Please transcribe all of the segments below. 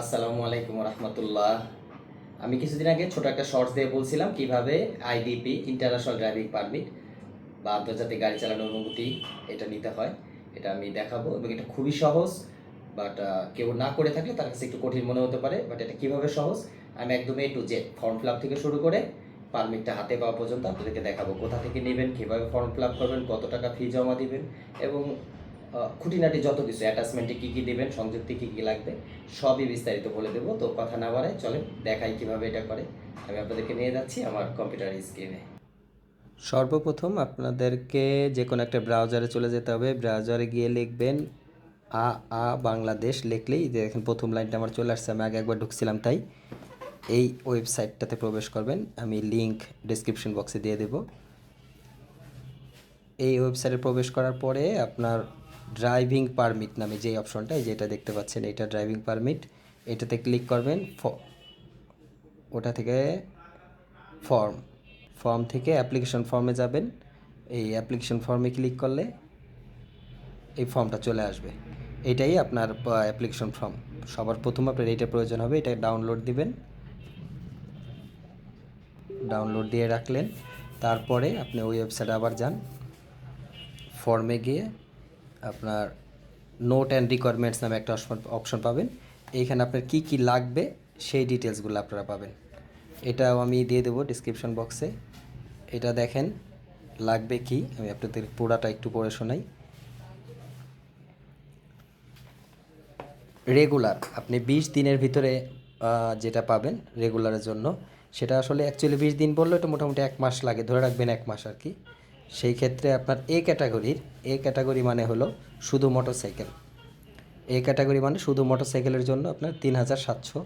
আসসালামু আলাইকুম রহমতুল্লাহ। আমি কিছুদিন আগে ছোট একটা শর্টস দিয়ে বলছিলাম কীভাবে আইডিপি ইন্টারন্যাশনাল ড্রাইভিং পারমিট বা আন্তর্জাতিক গাড়ি চালানোর অনুমতি এটা নিতে হয়। এটা আমি দেখাবো এবং এটা খুবই সহজ বাট কেউ না করে থাকলে তার কাছে একটু কঠিন মনে হতে পারে বাট এটা কীভাবে সহজ? আমি একদম A to Z form fill থেকে শুরু করে পারমিটটা হাতে পাওয়া পর্যন্ত আপনাদেরকে দেখাবো। কোথা থেকে নেবেন, কীভাবে ফর্ম ফিল করবেন, কত টাকা ফি জমা দিবেন, এবং খুঁটিনাটি যত কিছু অ্যাটাচমেন্টে কী কী দিবেন, সংযুক্তি কী কী লাগবে, সবই বিস্তারিত বলে দেবো। তো কথা না বাড়ায় চলেন, দেখাই কীভাবে এটা করে। আমি আপনাদেরকে নিয়ে যাচ্ছি আমার কম্পিউটার স্ক্রিনে সর্বপ্রথম আপনাদেরকে যে কোনো একটা ব্রাউজারে চলে যেতে হবে। ব্রাউজারে গিয়ে লিখবেন, আ আ, বাংলাদেশ লিখলেই দেখেন প্রথম লাইনটা আমার চলে আসছে, আমি আগে একবার ঢুকছিলাম তাই। এই ওয়েবসাইটটাতে প্রবেশ করবেন, আমি লিংক ডেসক্রিপশন বক্সে দিয়ে দেব। এই ওয়েবসাইটে প্রবেশ করার পরে আপনার ড্রাইভিং পারমিট নামে যে অপশনটা এই যেটা দেখতে পাচ্ছেন, এটা ড্রাইভিং পারমিট এটাতে ক্লিক করবেন ওটা থেকে ফর্ম ফর্ম থেকে অ্যাপ্লিকেশন ফর্মে যাবেন, এই অ্যাপ্লিকেশন ফর্মে ক্লিক করলে এই ফর্মটা চলে আসবে। এটাই আপনার অ্যাপ্লিকেশন ফর্ম সবার প্রথম আপনার এইটা প্রয়োজন হবে, এটা ডাউনলোড দিবেন। ডাউনলোড দিয়ে রাখলেন, তারপরে আপনি ওই ওয়েবসাইটে আবার যান। ফর্মে গিয়ে আপনার নোট অ্যান্ড রিকোয়ারমেন্টস নামে একটা অপশন পাবেন। এইখানে আপনার কি কি লাগবে, সেই ডিটেলসগুলো আপনারা পাবেন। এটাও আমি দিয়ে দেবো ডিসক্রিপশন বক্সে এটা দেখেন, লাগবে কি? আমি আপনাদের পুরাটা একটু পড়ে শোনাই। রেগুলার আপনি বিশ দিনের ভিতরে যেটা পাবেন রেগুলারের জন্য, সেটা আসলে অ্যাকচুয়ালি বিশ দিন বললেও এটা মোটামুটি এক মাস লাগে, ধরে রাখবেন এক মাস আর কি। সেই ক্ষেত্রে আপনার এ ক্যাটাগরির এ ক্যাটাগরি মানে হলো শুধু মোটরসাইকেল এ ক্যাটাগরি মানে শুধু মোটরসাইকেলের জন্য আপনার তিন হাজার সাতশো।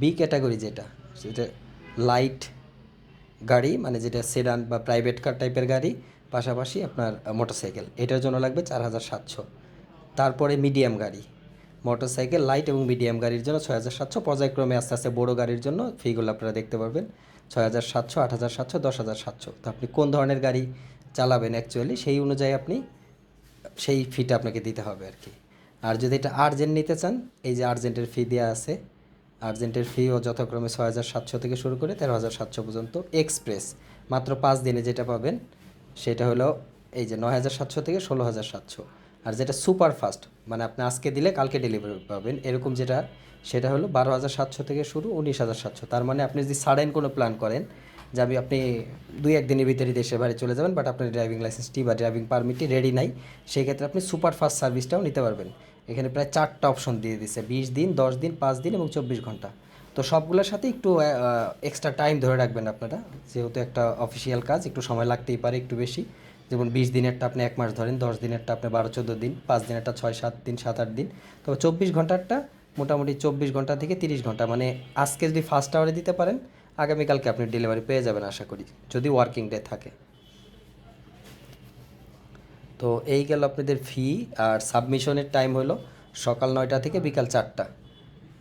বি ক্যাটাগরি যেটা, সেটা লাইট গাড়ি মানে যেটা সেডান বা প্রাইভেট কার টাইপের গাড়ি, পাশাপাশি আপনার মোটরসাইকেল এটার জন্য লাগবে চার হাজার সাতশো। তারপরে মিডিয়াম গাড়ি মোটরসাইকেল লাইট এবং মিডিয়াম গাড়ির জন্য ছয় হাজার সাতশো। পর্যায়ক্রমে আস্তে আস্তে বড়ো গাড়ির জন্য ফিগুলো আপনারা দেখতে পারবেন, ছয় হাজার সাতশো, আট হাজার সাতশো, দশ হাজার সাতশো। তো আপনি কোন ধরনের গাড়ি চালাবেন অ্যাকচুয়ালি সেই অনুযায়ী আপনি সেই ফিটা আপনাকে দিতে হবে আর কি। আর যদি এটা আর্জেন্ট নিতে চান, এই যে আর্জেন্টের ফি দেওয়া আছে আর্জেন্টের ফিও যথাক্রমে ছয় হাজার সাতশো থেকে শুরু করে তেরো হাজার সাতশো পর্যন্ত এক্সপ্রেস মাত্র পাঁচ দিনে যেটা পাবেন, সেটা হলো এই যে নয় হাজার সাতশো থেকে ষোলো হাজার সাতশো। আর যেটা সুপার ফাস্ট মানে আপনি আজকে দিলে কালকে ডেলিভারি পাবেন, এরকম যেটা, সেটা হলো বারো হাজার সাতশো থেকে শুরু উনিশ হাজার সাতশো। তার মানে আপনি যদি সাডেন কোনো প্ল্যান করেন যে আমি আপনি দুই একদিনের ভিতরে দেশের বাইরে চলে যাবেন বাট আপনার ড্রাইভিং লাইসেন্সটি বা ড্রাইভিং পারমিটটি রেডি নাই সেই ক্ষেত্রে আপনি সুপার ফাস্ট সার্ভিসটাও নিতে পারবেন। এখানে প্রায় চারটা অপশন দিয়ে দিছে, বিশ দিন, দশ দিন, পাঁচ দিন এবং চব্বিশ ঘণ্টা। তো সবগুলোর সাথে একটু এক্সট্রা টাইম ধরে রাখবেন আপনারা, যেহেতু একটা অফিসিয়াল কাজ, একটু সময় লাগতেই পারে একটু বেশি। যেমন বিশ দিনেরটা আপনি এক মাস ধরেন, দশ দিনেরটা আপনি বারো, চোদ্দ দিন, পাঁচ দিনেরটা ছয়, সাত দিন, সাত, আট দিন। তবে চব্বিশ ঘন্টারটা মোটামুটি চব্বিশ ঘণ্টা থেকে তিরিশ ঘণ্টা মানে আজকে যদি ফার্স্ট আওয়ারে দিতে পারেন আগামীকালকে আপনি ডেলিভারি পেয়ে যাবেন আশা করি, যদি ওয়ার্কিং ডে থাকে। তো এই গেল আপনাদের ফি আর সাবমিশনের টাইম হলো সকাল নয়টা থেকে বিকাল চারটা।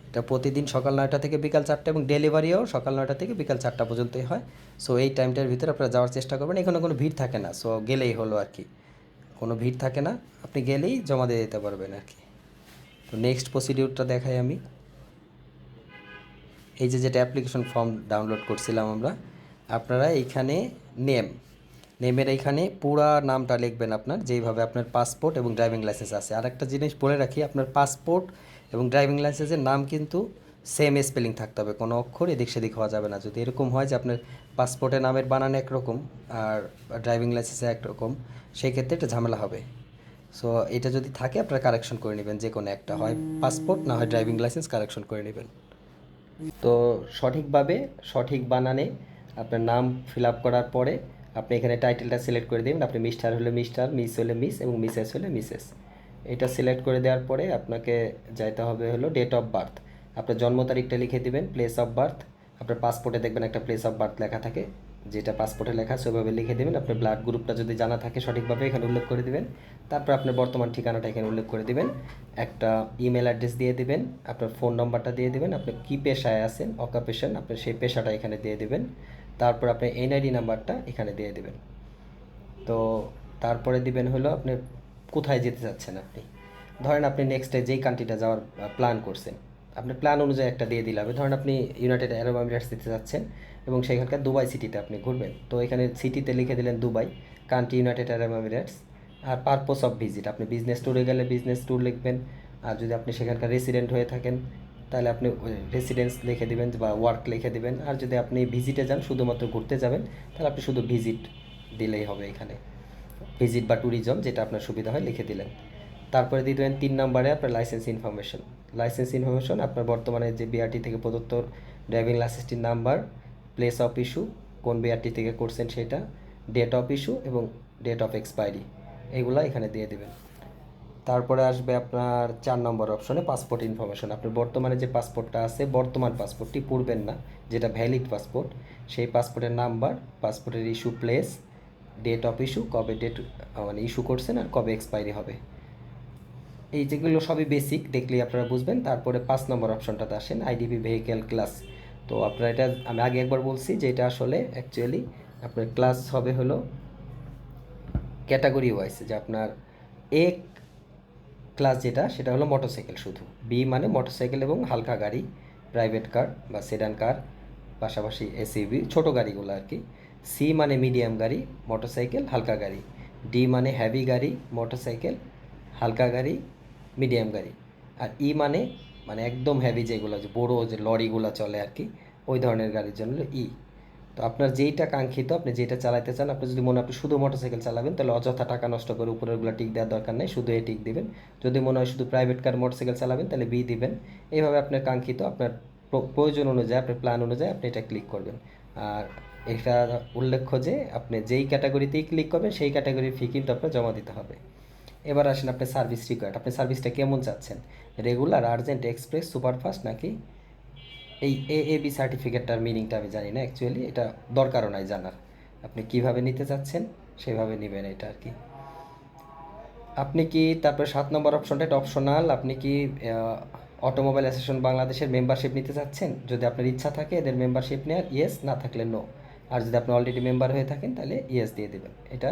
এটা প্রতিদিন সকাল নয়টা থেকে বিকাল চারটা এবং ডেলিভারিও সকাল নয়টা থেকে বিকাল চারটা পর্যন্তই হয়। সো এই টাইমটার ভিতরে আপনারা যাওয়ার চেষ্টা করবেন। এখানে কোনো ভিড় থাকে না সো গেলেই হলো আর কি। কোনো ভিড় থাকে না, আপনি গেলেই জমা দিয়ে দিতে পারবেন আর কি। তো নেক্সট প্রসিডিউরটা দেখাই আমি। এই যে যেটা অ্যাপ্লিকেশন ফর্ম ডাউনলোড করছিলাম আমরা আপনারা এইখানে নেম নেমের এইখানে পুরা নামটা লিখবেন আপনার যেইভাবে আপনার পাসপোর্ট এবং ড্রাইভিং লাইসেন্স আছে। আর একটা জিনিস বলে রাখি আপনার পাসপোর্ট এবং ড্রাইভিং লাইসেন্সের নাম কিন্তু সেম স্পেলিং থাকতে হবে কোনো অক্ষর এদিক সেদিক হওয়া যাবে না। যদি এরকম হয় যে আপনার পাসপোর্টের নামের বানান একরকম আর ড্রাইভিং লাইসেন্সে একরকম সেই ক্ষেত্রে এটা ঝামেলা হবে। সো এটা যদি থাকে আপনারা কারেকশন করে নেবেন যে কোনো একটা হয় পাসপোর্ট না হয় ড্রাইভিং লাইসেন্স কারেকশন করে নেবেন। তো সঠিকভাবে, সঠিক বানানে আপনার নাম ফিল আপ করার পরে আপনি এখানে টাইটেলটা সিলেক্ট করে দেবেন। আপনি মিস্টার হলে মিস্টার, মিস হলে মিস এবং মিসেস হলে মিসেস। এটা সিলেক্ট করে দেওয়ার পরে আপনাকে যাইতে হবে হলো ডেট অফ বার্থ। আপনার জন্ম তারিখটা লিখে দেবেন, প্লেস অফ বার্থ। আপনার পাসপোর্টে দেখবেন একটা প্লেস অফ বার্থ লেখা থাকে। যেটা পাসপোর্টে লেখা আছে, ওইভাবে লিখে দেবেন। আপনার ব্লাড গ্রুপটা যদি জানা থাকে, সঠিকভাবে এখানে উল্লেখ করে দেবেন। তারপর আপনার বর্তমান ঠিকানাটা এখানে উল্লেখ করে দেবেন। একটা ইমেল অ্যাড্রেস দিয়ে দেবেন, আপনার ফোন নাম্বারটা দিয়ে দেবেন, আপনি কী পেশায় আছেন অকাপেশন আপনার সেই পেশাটা এখানে দিয়ে দেবেন। তারপর আপনি এনআইডি নাম্বারটা এখানে দিয়ে দেবেন। তো তারপরে দিবেন হলো আপনি কোথায় যেতে চাচ্ছেন আপনি? ধরেন আপনি নেক্সট ডে যেই কান্ট্রিটা যাওয়ার প্ল্যান করছেন। আপনার প্ল্যান অনুযায়ী একটা দিয়ে দিলে হবে। ধরেন আপনি ইউনাইটেড আরব এমিরেটস দিতে যাচ্ছেন এবং সেখানকার দুবাই সিটিতে আপনি ঘুরবেন। তো এখানে সিটিতে লিখে দিলেন Dubai country United Arab Emirates R purpose of visit আপনি বিজনেস ট্যুরে গেলে বিজনেস ট্যুর লিখবেন, আর যদি আপনি সেখানকার রেসিডেন্ট হয়ে থাকেন, তাহলে আপনি রেসিডেন্স লিখে দেবেন বা ওয়ার্ক লিখে দেবেন, আর যদি আপনি ভিজিটে যান, শুধুমাত্র ঘুরতে যাবেন, তাহলে আপনি শুধু ভিজিট দিলেই হবে এখানে। ভিজিট বা ট্যুরিজম যেটা আপনার সুবিধা হয়, লিখে দিলেন। তারপরে দিয়ে দেবেন তিন নম্বরে আপনার লাইসেন্স ইনফরমেশন লাইসেন্স ইনফরমেশন আপনার বর্তমানে যে বিআরটি থেকে প্রদত্ত ড্রাইভিং লাইসেন্সটির নাম্বার প্লেস অফ ইস্যু কোন বিআরটি থেকে করছেন সেটা ডেট অফ ইস্যু এবং ডেট অফ এক্সপায়ারি এগুলো এখানে দিয়ে দেবেন। তারপরে আসবে আপনার চার নম্বর অপশনে পাসপোর্ট ইনফরমেশন আপনার বর্তমানে যে পাসপোর্টটা আছে, বর্তমান পাসপোর্টটি পূর্বের না, যেটা ভ্যালিড পাসপোর্ট সেই পাসপোর্টের নাম্বার পাসপোর্টের issue place date of issue কবে ডেট মানে ইস্যু করছেন আর কবে এক্সপায়ারি হবে। এই যেগুলো সবই বেসিক দেখলেই আপনারা বুঝবেন। তারপরে পাঁচ নম্বর অপশনটাতে আসেন আইডিপি ভেহিকেল ক্লাস তো আপনারা এটা আমি আগে একবার বলছি যে এটা আসলে অ্যাকচুয়ালি আপনার ক্লাস হবে হলো ক্যাটাগরি ওয়াইজ যে আপনার এক ক্লাস যেটা, সেটা হলো মোটরসাইকেল শুধু। বি মানে মোটরসাইকেল এবং হালকা গাড়ি প্রাইভেট কার বা সেডান কার পাশাপাশি এসইভি ছোটো গাড়িগুলো আর কি। সি মানে মিডিয়াম গাড়ি মোটরসাইকেল হালকা গাড়ি। ডি মানে হ্যাভি গাড়ি মোটরসাইকেল হালকা গাড়ি মিডিয়াম গাড়ি। আর ই মানে মানে একদম হ্যাভি যেগুলো, যে বড়ো যে লরিগুলো চলে আর কি, ওই ধরনের গাড়ির জন্য ই তো আপনার যেইটা কাঙ্ক্ষিত, আপনি যেটা চালাতে চান, আপনি যদি মনে আপনি শুধু মোটরসাইকেল চালাবেন, তাহলে অযথা টাকা নষ্ট করে উপরেরগুলো টিক দেওয়ার দরকার নেই, শুধু এ টিক দিবেন। যদি মনে হয় শুধু প্রাইভেট কার মোটরসাইকেল চালাবেন, তাহলে বি দিবেন। এইভাবে আপনার কাঙ্ক্ষিত, আপনার প্রয়োজন অনুযায়ী, আপনার প্ল্যান অনুযায়ী আপনি এটা ক্লিক করবেন। আর এটা উল্লেখ্য যে, আপনি যেই ক্যাটাগরিতেই ক্লিক করবেন, সেই ক্যাটাগরির ফি কিন্তু আপনার জমা দিতে হবে। এবার আসেন আপনি সার্ভিস রিকোয়ার্ড আপনি সার্ভিসটা কেমন চাচ্ছেন? রেগুলার আর্জেন্ট এক্সপ্রেস সুপারফাস্ট নাকি এই এ এ বি সার্টিফিকেটটার মিনিংটা আমি জানি না অ্যাকচুয়ালি এটা দরকারও নাই জানার। আপনি কীভাবে নিতে চাচ্ছেন, সেভাবে নেবেন এটা আর কি আপনি কি তারপরে সাত নম্বর অপশনটা এটা অপশনাল আপনি কি অটোমোবাইল অ্যাসোসিয়েশন বাংলাদেশের মেম্বারশিপ নিতে চাচ্ছেন? যদি আপনার ইচ্ছা থাকে এদের মেম্বারশিপ নেওয়ার ইয়েস না থাকলে নো আর যদি আপনি অলরেডি মেম্বার হয়ে থাকেন, তাহলে ইয়েস দিয়ে দেবেন। এটা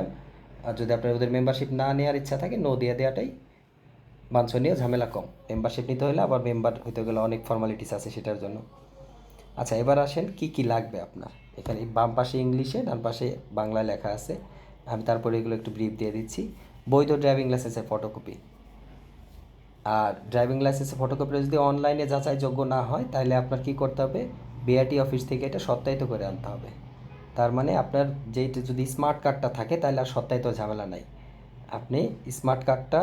আর যদি আপনার ওদের মেম্বারশিপ না নেওয়ার ইচ্ছা থাকে নো দিয়ে দেওয়াটাই বাঞ্ছনীয়, ঝামেলা কম। মেম্বারশিপ নিতে হলে আবার মেম্বার হইতে গেলে অনেক ফর্মালিটিস আছে সেটার জন্য। আচ্ছা এবার আসেন কি কি লাগবে আপনার? এখানে বাম পাশে ইংলিশে, ডান পাশে বাংলায় লেখা আছে। আমি তারপরে এগুলো একটু ব্রিফ দিয়ে দিচ্ছি। বৈধ ড্রাইভিং লাইসেন্সের ফটোকপি আর ড্রাইভিং লাইসেন্সের ফটোকপিটা যদি অনলাইনে যাচাইযোগ্য না হয়, তাহলে আপনার কি করতে হবে? বিআরটি অফিস থেকে এটা সত্যায়িত করে আনতে হবে। তার মানে আপনার যেইটা যদি স্মার্ট কার্ডটা থাকে, তাহলে আর সত্যায়িত ঝামেলা নাই। আপনি স্মার্ট কার্ডটা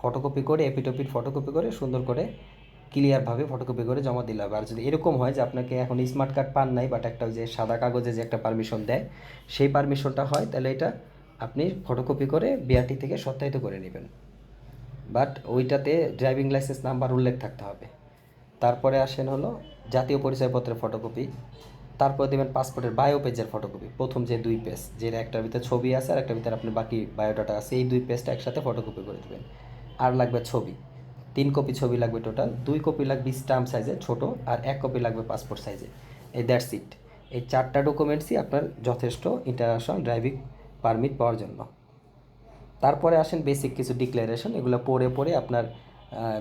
ফটোকপি করে এপিটপির ফটোকপি করে, সুন্দর করে ক্লিয়ারভাবে ফটোকপি করে জমা দিলে হবে। আর যদি এরকম হয় যে আপনাকে এখন স্মার্ট কার্ড পান নাই বাট একটা যে সাদা কাগজে যে একটা পারমিশন দেয়, সেই পারমিশনটা হয়, তাহলে এটা আপনি ফটোকপি করে বিআরটি থেকে সত্যায়িত করে নেবেন। বাট ওইটাতে ড্রাইভিং লাইসেন্স নাম্বার উল্লেখ থাকতে হবে। তারপরে আসেন হলো জাতীয় পরিচয়পত্রের ফটোকপি তারপর দেবেন পাসপোর্টের বায়ো পেজের ফটোকপি প্রথম যে দুই পেজ যেটা একটার ভিতরে ছবি আছে আর একটার ভিতরে আপনার বাকি বায়োডাটা আছে, এই দুই পেজটা একসাথে ফটোকপি করে দেবেন। আর লাগবে ছবি, তিন কপি ছবি লাগবে টোটাল দুই কপি লাগবে স্টাম্প সাইজে ছোট আর এক কপি লাগবে পাসপোর্ট সাইজে এই দ্যাটস ইট এই চারটা ডকুমেন্টসই আপনার যথেষ্ট ইন্টারন্যাশনাল ড্রাইভিং পারমিট পাওয়ার জন্য। তারপরে আসেন বেসিক কিছু ডিক্লারেশন এগুলো পড়ে পড়ে আপনার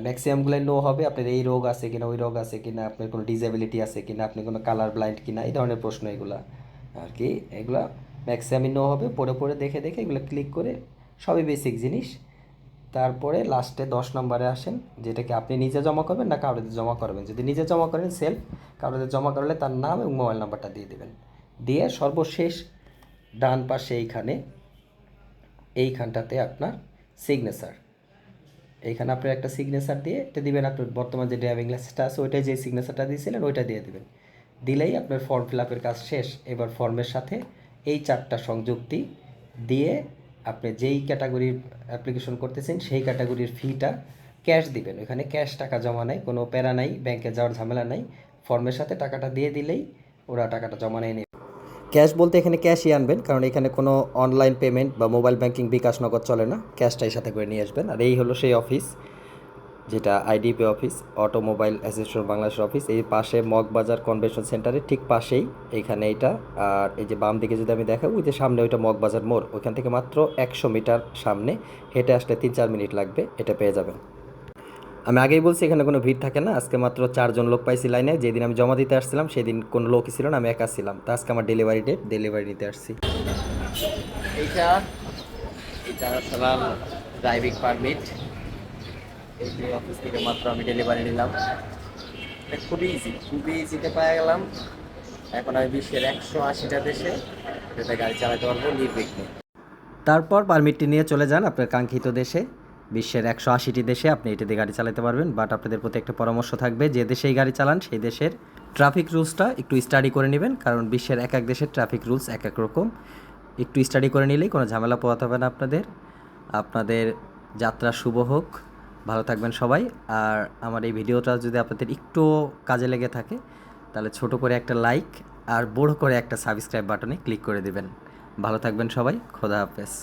ম্যাক্সিমামগুলো নো হবে। আপনার এই রোগ আছে কিনা, ওই রোগ আছে কিনা, আপনার কোনো ডিসেবিলিটি আছে কিনা, আপনি কোনো কালার ব্লাইন্ড কিনা, এই ধরনের প্রশ্ন এগুলা আর কি এগুলা ম্যাক্সিমামই নো হবে। পরে পরে দেখে দেখে এগুলো ক্লিক করে সবই বেসিক জিনিস। তারপরে লাস্টে দশ নম্বরে আসেন, যেটাকে আপনি নিজে জমা করবেন না কারোদের জমা করবেন। যদি নিজে জমা করেন সেলফ কারোদের জমা করলে তার নাম এবং মোবাইল নাম্বারটা দিয়ে দেবেন। দিয়ে সর্বশেষ ডান পাশে এইখানে, এইখানটাতে আপনার সিগনেচার এইখানে আপনার একটা সিগনেচার দিয়ে এটা দিবেন, আপনার বর্তমান যে ড্রাইভিং লাইসেন্সটা আছে, ওইটাই যে সিগনেচারটা দিয়েছিলেন, ওইটা দিয়ে দেবেন। দিলেই আপনার ফর্ম ফিল আপের কাজ শেষ। এবার ফর্মের সাথে এই চারটা সংযুক্তি দিয়ে আপনি যেই ক্যাটাগরির অ্যাপ্লিকেশন করতেছেন, সেই ক্যাটাগরির ফিটা ক্যাশ দিবেন। ওখানে ক্যাশ টাকা জমা নেই, কোনো প্যারা নাই ব্যাংকে যাওয়ার ঝামেলা নাই। ফর্মের সাথে টাকাটা দিয়ে দিলেই ওরা টাকাটা জমা নেয় নেবে। ক্যাশ বলতে এখানে ক্যাশই আনবেন, কারণ এখানে কোনো অনলাইন পেমেন্ট বা মোবাইল ব্যাংকিং বিকাশ নগদ চলে না। ক্যাশটাই সাথে করে নিয়ে আসবেন। আর এই হলো সেই অফিস, যেটা আইডিপি অফিস, অটোমোবাইল অ্যাসোসিয়েশন বাংলাদেশের অফিস। এই পাশে মগবাজার কনভেনশন সেন্টারের ঠিক পাশেই এইখানে এইটা আর এই যে বাম দিকে যদি আমি দেখাবো, ওই যে সামনে ওইটা মগবাজার মোড়। ওইখান থেকে মাত্র একশো মিটার সামনে হেঁটে আসলে তিন চার মিনিট লাগবে, এটা পেয়ে যাবেন। আমি আগেই বলছি এখানে কোনো ভিড় থাকে না। আজকে মাত্র চারজন লোক পাইছি লাইনে। যেদিন আমি জমা দিতে আসছিলাম সেদিন কোনো লোকই ছিল না আমি একা ছিলাম। তা আজকে আমার ডেলিভারি ডেট ডেলিভারি নিতে আসছি। এইটা সালাম ড্রাইভিং পারমিট এই যে অফিস থেকে মাত্র আমি ডেলিভারি নিলাম। এটা খুবই ইজি খুবই ইজিতে পাওয়া গেলাম। এখন আমি বিশ্বের একশো আশিটা দেশে গাড়ি চালাতে পারব নির্বিঘ্নে। তারপর পারমিটটি নিয়ে চলে যান আপনার কাঙ্ক্ষিত দেশে। বিশ্বের একশো আশিটি দেশে আপনি এটিতে গাড়ি চালাতে পারবেন বাট আপনাদের প্রতি একটা পরামর্শ থাকবে যে দেশেই গাড়ি চালান, সেই দেশের ট্রাফিক রুলসটা একটু স্টাডি করে নেবেন, কারণ বিশ্বের এক এক দেশের ট্রাফিক রুলস এক এক রকম। একটু স্টাডি করে নিলেই কোনো ঝামেলা পোয়াতে হবে না আপনাদের। আপনাদের যাত্রা শুভ হোক, ভালো থাকবেন সবাই। আর আমার এই ভিডিওটা যদি আপনাদের একটু কাজে লেগে থাকে, তাহলে ছোট করে একটা লাইক আর বড় করে একটা সাবস্ক্রাইব বাটনে ক্লিক করে দেবেন। ভালো থাকবেন সবাই, খোদা হাফেজ।